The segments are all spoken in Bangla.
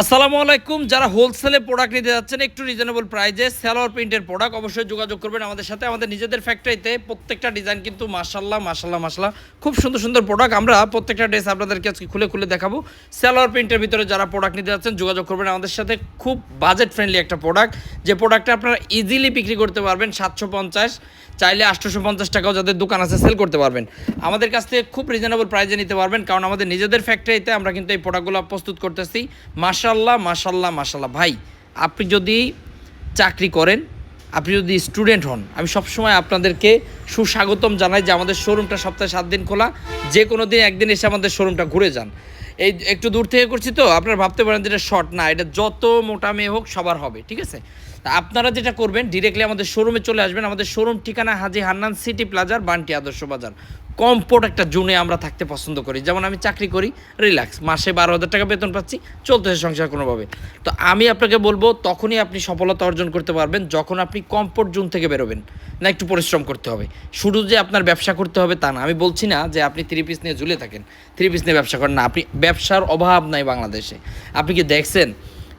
আসসালামু আলাইকুম। যারা হোলসেলে প্রোডাক্ট নিতে যাচ্ছেন, একটু রিজনেবল প্রাইজে সেলোয়ার প্রিন্টের প্রোডাক্ট অবশ্যই যোগাযোগ করবেন আমাদের সাথে। আমাদের নিজেদের ফ্যাক্টরিতে প্রত্যেকটা ডিজাইন কিন্তু মাশাল্লাহ মাশাল্লাহ মাশাল্লাহ খুব সুন্দর সুন্দর প্রোডাক্ট আমরা প্রত্যেকটা ড্রেস আপনাদেরকে আজকে খুলে খুলে দেখাবো। সেলোয়ার প্রিন্টের ভিতরে যারা প্রোডাক্ট নিতে যাচ্ছেন, যোগাযোগ করবেন আমাদের সাথে। খুব বাজেট ফ্রেন্ডলি একটা প্রোডাক্ট যে প্রোডাক্টটা আপনারা ইজিলি বিক্রি করতে পারবেন, সাতশো পঞ্চাশ। চাইলে আটশোশো পঞ্চাশ টাকাও যাদের দোকান আছে সেল করতে পারবেন। আমাদের কাছ থেকে খুব রিজনেবল প্রাইজে নিতে পারবেন। কারণ আমাদের নিজেদের ফ্যাক্টরিতে আমরা কিন্তু এই প্রোডাক্টগুলো প্রস্তুত করতেছি। মাশাল্লাহ মাশাল্লাহ মাশাল্লাহ ভাই, আপনি যদি চাকরি করেন, আপনি যদি স্টুডেন্ট হন, আমি সবসময় আপনাদেরকে সুস্বাগতম জানাই যে আমাদের শোরুমটা সপ্তাহে সাত দিন খোলা, যে কোনো দিন একদিন এসে আমাদের শোরুমটা ঘুরে যান। এই একটু দূর থেকে করছি তো, আপনারা ভাবতে পারেন যে এটা শর্ট না, এটা যত মোটা মেয়ে হোক সবার হবে, ঠিক আছে? আপনারা যেটা করবেন ডিরেক্টলি আমাদের শোরুমে চলে আসবেন, আমাদের শোরুম ঠিকানা হাজি হান্নান সিটি প্লাজার বান্টি আদর্শ বাজার। কমফোর্ট একটা জোনে আমরা থাকতে পছন্দ করি। যেমন আমি চাকরি করি, রিল্যাক্স। মাসে বারো হাজার টাকা বেতন পাচ্ছি চলতেছে সংসার কোনোভাবে। তো আমি আপনাকে বলব, তখনই আপনি সফলতা অর্জন করতে পারবেন যখন আপনি কমফোর্ট জোন থেকে বেরোবেন। না, একটু পরিশ্রম করতে হবে। শুধু যে আপনার ব্যবসা করতে হবে তা না। আমি বলছি না যে আপনি থ্রি পিস নিয়ে ঝুলে থাকেন। থ্রি পিস নিয়ে ব্যবসা করেন না। আপনি ব্যবসার অভাব নাই বাংলাদেশে। আপনি কি দেখছেন?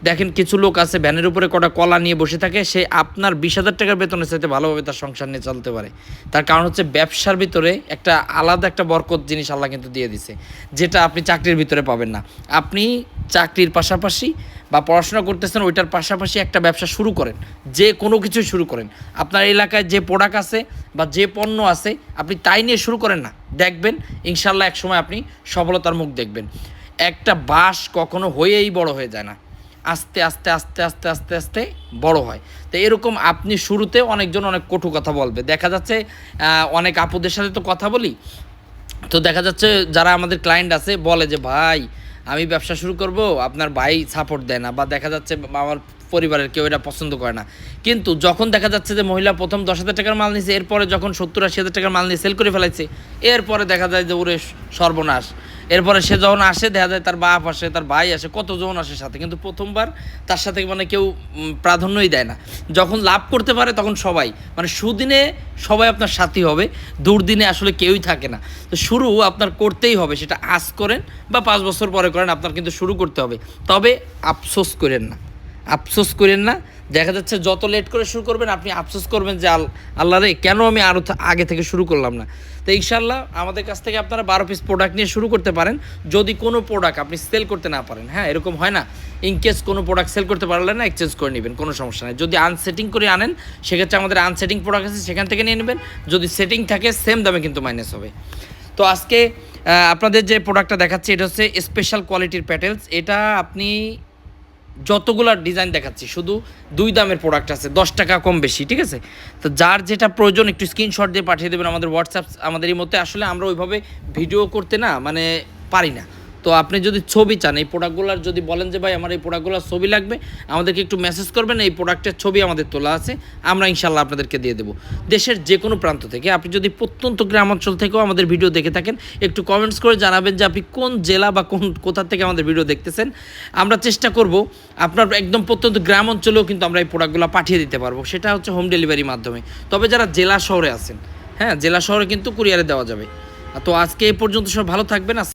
দেখেন কিছু লোক আছে ভ্যানের উপরে কটা কলা নিয়ে বসে থাকে, সে আপনার বিশ হাজার টাকার বেতনের সাথে ভালোভাবে তার সংসার নিয়ে চলতে পারে। তার কারণ হচ্ছে ব্যবসার ভিতরে একটা আলাদা একটা বরকত জিনিস আল্লাহ কিন্তু দিয়ে দিছে, যেটা আপনি চাকরির ভিতরে পাবেন না। আপনি চাকরির পাশাপাশি বা পড়াশোনা করতেছেন, ওইটার পাশাপাশি একটা ব্যবসা শুরু করেন, যে কোনো কিছু শুরু করেন। আপনার এলাকায় যে প্রোডাক্ট আছে বা যে পণ্য আছে, আপনি তাই নিয়ে শুরু করেন না। দেখবেন ইনশাল্লাহ এক সময় আপনি সফলতার মুখ দেখবেন। একটা বাস কখনো হয়েই বড় হয়ে যায় না। আস্তে আস্তে আস্তে আস্তে আস্তে আস্তে বড় হয়। তো এরকম আপনি শুরুতে অনেকজন অনেক কটু কথা বলবে। দেখা যাচ্ছে অনেক আপুদের সাথে তো কথা বলি। তো দেখা যাচ্ছে যারা আমাদের ক্লায়েন্ট আছে, বলে যে, ভাই, আমি ব্যবসা শুরু করব, আপনার ভাই সাপোর্ট দেয় না। বা দেখা যাচ্ছে আমার পরিবারের কেউ এটা পছন্দ করে না। কিন্তু যখন দেখা যাচ্ছে যে মহিলা প্রথম দশ হাজার টাকার মাল নিয়েছে এরপরে যখন সত্তর আশি হাজার টাকার মাল নিয়ে সেল করে ফেলাইছে, এরপরে দেখা যায় যে ওরে সর্বনাশ। এরপরে সে যখন আসে, দেখা যায় তার বাপ আসে, তার ভাই আসে, কতজন আসে সাথে। কিন্তু প্রথমবার তার সাথে মানে কেউ প্রাধান্যই দেয় না। যখন লাভ করতে পারে তখন সবাই। মানে সুদিনে সবাই আপনার সাথী হবে, দুর্দিনে আসলে কেউই থাকে না। তো শুরু আপনার করতেই হবে, সেটা আজ করেন বা পাঁচ বছর পরে করেন, আপনার কিন্তু শুরু করতে হবে। তবে আফসোস করেন না। আফসোস করেন না। দেখা যাচ্ছে যত লেট করে শুরু করবেন, আপনি আফসোস করবেন যে আল আল্লাহ রে, কেন আমি আরও আগে থেকে শুরু করলাম না? তো ইনশাল্লাহ আমাদের কাছ থেকে আপনারা বারো পিস প্রোডাক্ট নিয়ে শুরু করতে পারেন। যদি কোনো প্রোডাক্ট আপনি সেল করতে না পারেন হ্যাঁ এরকম হয় না। ইনকেস কোনো প্রোডাক্ট সেল করতে পারলেন না এক্সচেঞ্জ করে নেবেন, কোনো সমস্যা নেই। যদি আনসেটিং করে আনেন, সেক্ষেত্রে আমাদের আনসেটিং প্রোডাক্ট আছে, সেখান থেকে নিয়ে নেবেন। যদি সেটিং থাকে সেম দামে কিন্তু মাইনাস হবে। তো আজকে আপনাদের যে প্রোডাক্টটা দেখাচ্ছি, এটা হচ্ছে স্পেশাল কোয়ালিটির প্যাটেলস এটা আপনি যতগুলো ডিজাইন দেখাচ্ছি, শুধু দুই দামের প্রোডাক্ট আছে, দশ টাকা কম বেশি, ঠিক আছে? তো যার যেটা প্রয়োজন, একটু স্ক্রিনশট দিয়ে পাঠিয়ে দেবেন আমাদের হোয়াটসঅ্যাপ আমাদের এই মধ্যে আসলে আমরা ওইভাবে ভিডিও করতে না মানে পারি না। তো আপনি যদি ছবি চান, এই প্রোডাক্টগুলোর যদি বলেন যে, ভাই, আমার এই প্রোডাক্টগুলোর ছবি লাগবে, আমাদেরকে একটু মেসেজ করবেন, এই প্রোডাক্টের ছবি আমাদের তোলা আছে, আমরা ইনশাল্লাহ আপনাদেরকে দিয়ে দেবো। দেশের যে কোনো প্রান্ত থেকে আপনি যদি প্রত্যন্ত গ্রাম অঞ্চল থেকেও আমাদের ভিডিও দেখে থাকেন, একটু কমেন্টস করে জানাবেন যে, আপনি কোন জেলা বা কোন কোথা থেকে আমাদের ভিডিও দেখতেছেন? আমরা চেষ্টা করব, আপনার একদম প্রত্যন্ত গ্রাম অঞ্চলেও কিন্তু আমরা এই প্রোডাক্টগুলো পাঠিয়ে দিতে পারব। সেটা হচ্ছে হোম ডেলিভারির মাধ্যমে। তবে যারা জেলা শহরে আছেন হ্যাঁ জেলা শহরে কিন্তু কুরিয়ারে দেওয়া যাবে। তো আজকে এই পর্যন্ত সব ভালো থাকবেন।